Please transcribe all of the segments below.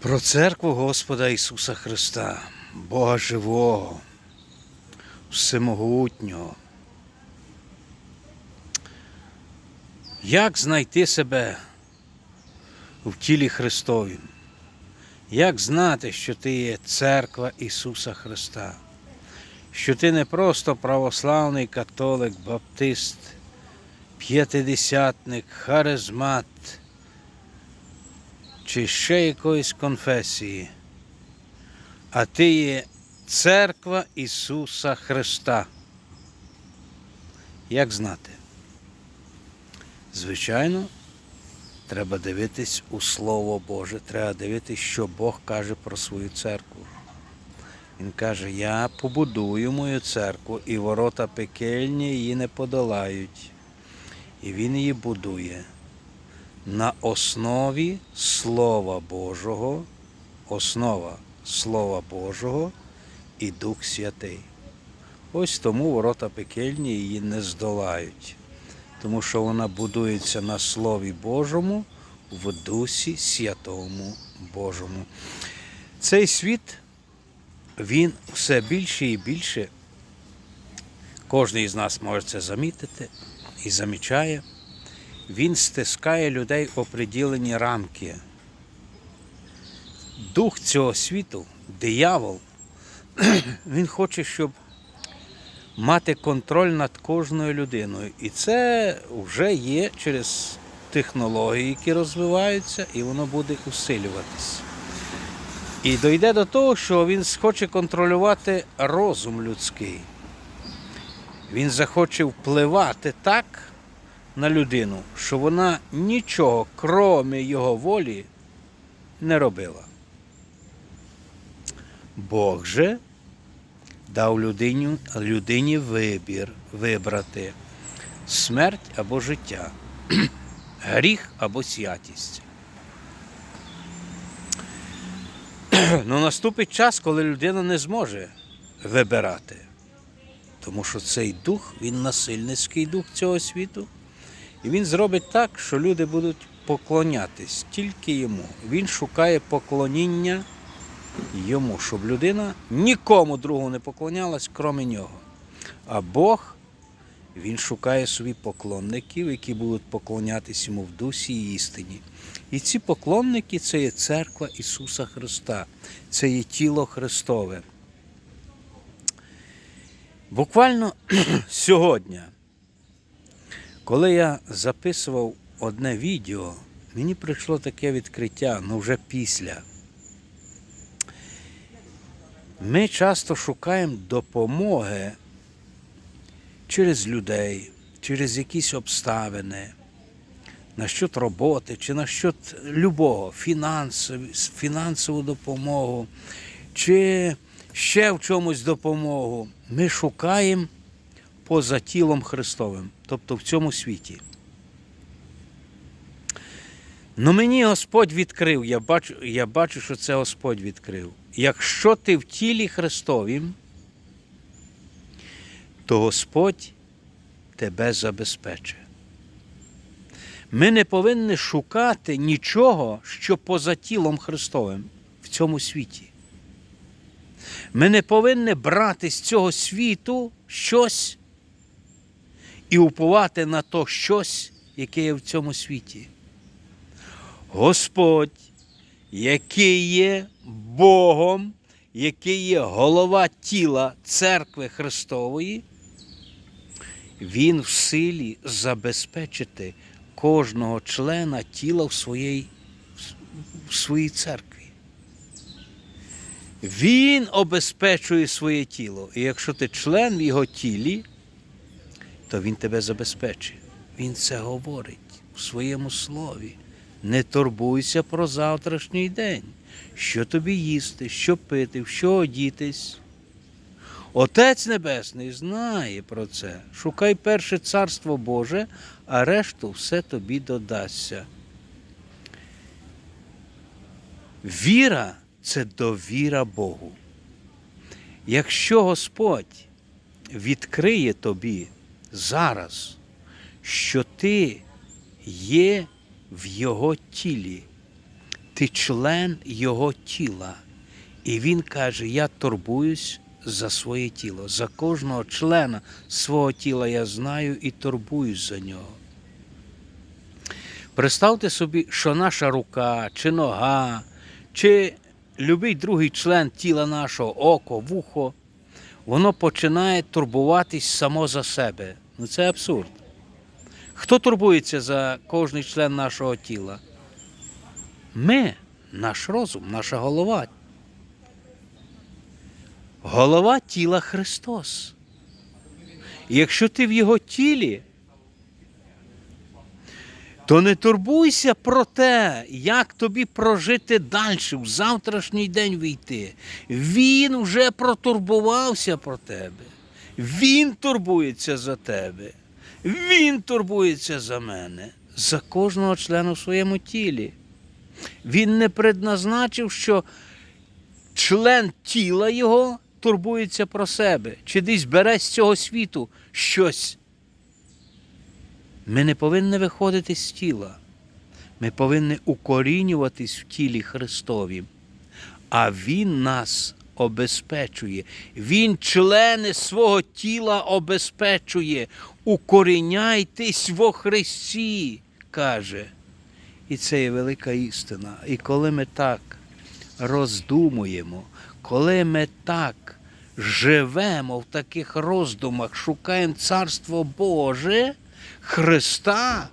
Про церкву Господа Ісуса Христа, Бога живого, всемогутнього. Як знайти себе в тілі Христовім? Як знати, що ти є церква Ісуса Христа? Що ти не просто православний католик, баптист, п'ятидесятник, харизмат чи ще якоїсь конфесії, а ти є церква Ісуса Христа. Як знати? Звичайно, треба дивитись у Слово Боже, треба дивитись, що Бог каже про свою церкву. Він каже, я побудую мою церкву, і ворота пекельні її не подолають. І він її будує на основі Слова Божого, основа Слова Божого і Дух Святий. Ось тому ворота пекельні її не здолають, тому що вона будується на Слові Божому в Дусі Святому Божому. Цей світ, він все більше і більше, кожен із нас може це замітити і замічає він стискає людей в оприділені рамки. Дух цього світу, диявол, він хоче, щоб мати контроль над кожною людиною. І це вже є через технології, які розвиваються, і воно буде усилюватись. І дойде до того, що він хоче контролювати розум людський. Він захоче впливати так на людину, що вона нічого, кроме його волі, не робила. Бог же дав людині, людині вибір вибрати смерть або життя, гріх або святість. Ну, наступить час, коли людина не зможе вибирати. Тому що цей дух, він насильницький дух цього світу. І він зробить так, що люди будуть поклонятись тільки йому. Він шукає поклоніння йому, щоб людина нікому другому не поклонялась, крім нього. А Бог, він шукає собі поклонників, які будуть поклонятись йому в дусі і істині. І ці поклонники це є церква Ісуса Христа, це є тіло Христове. Буквально сьогодні. Коли я записував одне відео, мені прийшло таке відкриття, ну вже після. Ми часто шукаємо допомоги через людей, через якісь обставини, насчет роботи чи насчет любого, фінансову, фінансову допомогу, чи ще в чомусь допомогу. Ми шукаємо поза тілом Христовим, тобто в цьому світі. Ну мені Господь відкрив, я бачу, я бачу, що це Господь відкрив. Якщо ти в тілі Христовім, то Господь тебе забезпечить. Ми не повинні шукати нічого, що поза тілом Христовим в цьому світі. Ми не повинні брати з цього світу щось і уповати на то щось, яке є в цьому світі. Господь, який є Богом, який є голова тіла церкви Христової, Він в силі забезпечити кожного члена тіла в своїй, в своїй церкві. Він обезпечує своє тіло. І якщо ти член в його тілі, то він тебе забезпечить. Він це говорить в своєму слові. Не турбуйся про завтрашній день, що тобі їсти, що пити, в що одітись. Отець Небесний знає про це. Шукай перше царство Боже, а решту все тобі додасться. Віра це довіра Богу. Якщо Господь відкриє тобі зараз, що ти є в Його тілі, Ти член Його тіла. І Він каже: Я турбуюсь за своє тіло. За кожного члена свого тіла я знаю і турбуюсь за нього. Представте собі, що наша рука, чи нога, чи будь-який другий член тіла нашого, око, вухо, воно починає турбуватись само за себе. Ну це абсурд. Хто турбується за кожний член нашого тіла? Ми, наш розум, наша голова. Голова тіла Христос. І якщо ти в Його тілі, то не турбуйся про те, як тобі прожити далі, в завтрашній день війти. Він вже протурбувався про тебе. Він турбується за тебе. Він турбується за мене, за кожного члена в своєму тілі. Він не предназначив, що член тіла його турбується про себе, чи десь бере з цього світу щось. Ми не повинні виходити з тіла. Ми повинні укорінюватись в тілі Христові. А Він нас обезпечує. Він члени свого тіла обезпечує. Укоріняйтесь во Христі, каже. І це є велика істина. І коли ми так роздумуємо, коли ми так живемо в таких роздумах, шукаємо Царство Боже, Христа,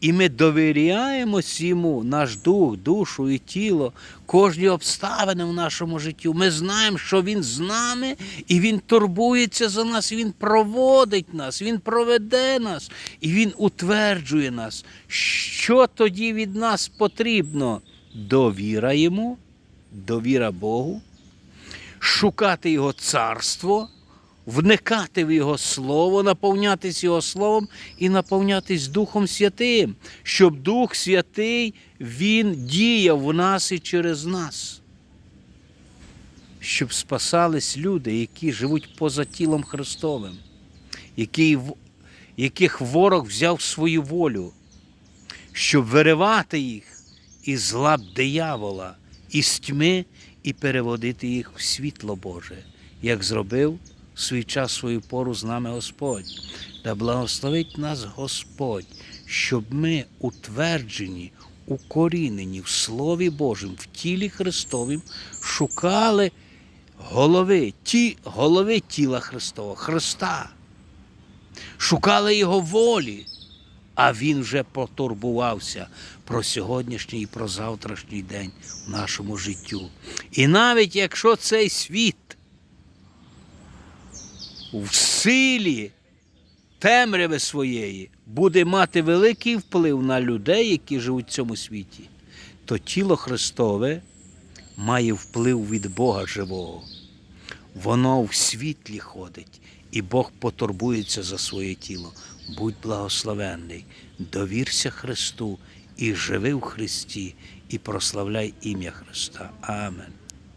і ми довіряємось йому, наш дух, душу і тіло, кожні обставини в нашому житті. Ми знаємо, що Він з нами і Він турбується за нас, Він проводить нас, Він проведе нас і Він утверджує нас. Що тоді від нас потрібно? Довіра йому, довіра Богу, шукати Його царство, вникати в Його Слово, наповнятись Його Словом і наповнятись Духом Святим, щоб Дух Святий Він діяв в нас і через нас. Щоб спасались люди, які живуть поза тілом Христовим, які, яких ворог взяв свою волю, щоб виривати їх із лап диявола, із тьми і переводити їх в світло Боже, як зробив свій час свою пору з нами Господь. Да благословить нас Господь, щоб ми утверджені, укорінені в Слові Божому, в тілі Христовім, шукали голови, ті, голови тіла Христова, Христа, шукали Його волі, а Він вже потурбувався про сьогоднішній і про завтрашній день в нашому життю. І навіть якщо цей світ в силі темряви своєї буде мати великий вплив на людей, які живуть в цьому світі, то тіло Христове має вплив від Бога живого. Воно в світлі ходить, і Бог потурбується за своє тіло. Будь благословенний, довірся Христу і живи в Христі, і прославляй ім'я Христа. Амен.